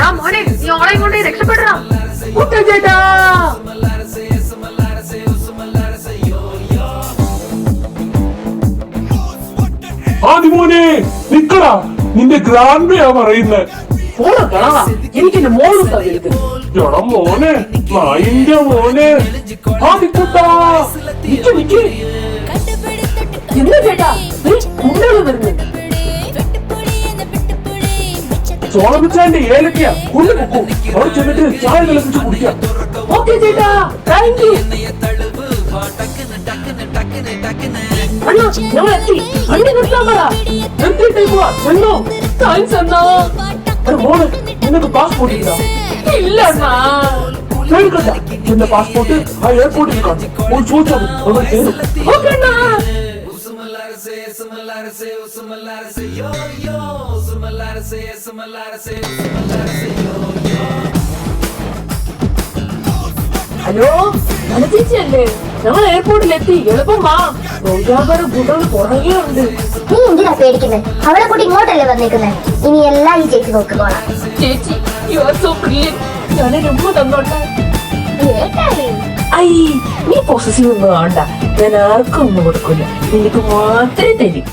മോനെ നീ ഓളെയും കൊണ്ട് രക്ഷപ്പെടണം ചേട്ടാ. ആദിമോനെ നിക്കടാ. നിന്റെ ഗ്രാൻഡ്മയാ പറയുന്നത് എനിക്ക് എന്റെ മോൾ എടാ മോനെ നായിന്റെ മോനെ. ആദിക്കുട്ടാ നിക്ക് നിക്ക്. ചോളപ്പിച്ചാന്റെ ഏലക്കയ. കൊണ്ടു പൊക്കൂ അവിടെ ചെന്നിട്ട് ചായ തിളപ്പിച്ച് കുടിക്കാം. ഓക്കെ ചേട്ടാ. താങ്ക് യു അണ്ണാ ഞങ്ങൾ എത്തി. വണ്ടി നിർത്താൻ പറ. നിർത്തിയിട്ടേ പോവാ ചെന്നോ താങ്ക്സ് അണ്ണാ. മോനെ നിനക്ക് പാസ്പോർട്ട് ഇല്ല. ഇല്ല അണ്ണാ. എന്റെ പാസ്പോർട്ട് ആ എയർപോർട്ടിൽ കാണും. ചോദിച്ചാൽ അവിടെ കയറും ഓക്കെ അണ്ണാ. ഹലോ ചേച്ചിയല്ലേ ഞങ്ങൾ എയർപോർട്ടിൽ എത്തി എളുപ്പം വാ. പ്രോഗ്രാമറും കൂട്ടങ്ങൾ പുറകെ ഉണ്ട്. നീ എന്തിനാ പേടിക്കുന്നത് അവളെ കൂടി ഇങ്ങോട്ടല്ലേ വന്നേക്കുന്നത് ഇനി എല്ലാം ഈ ചേച്ചി നോക്കിക്കോളാം ചേച്ചി യു ആർ സോ ബ്രില്യൻ ഞാൻ രൂപ തന്നോട്ടെ. കേട്ടാലേ ഐ നീ പോസസീവ് ഒന്നും വേണ്ട ഞാൻ ആർക്കും ഒന്നും കൊടുക്കില്ല നിനക്ക് മാത്രമേ തരും.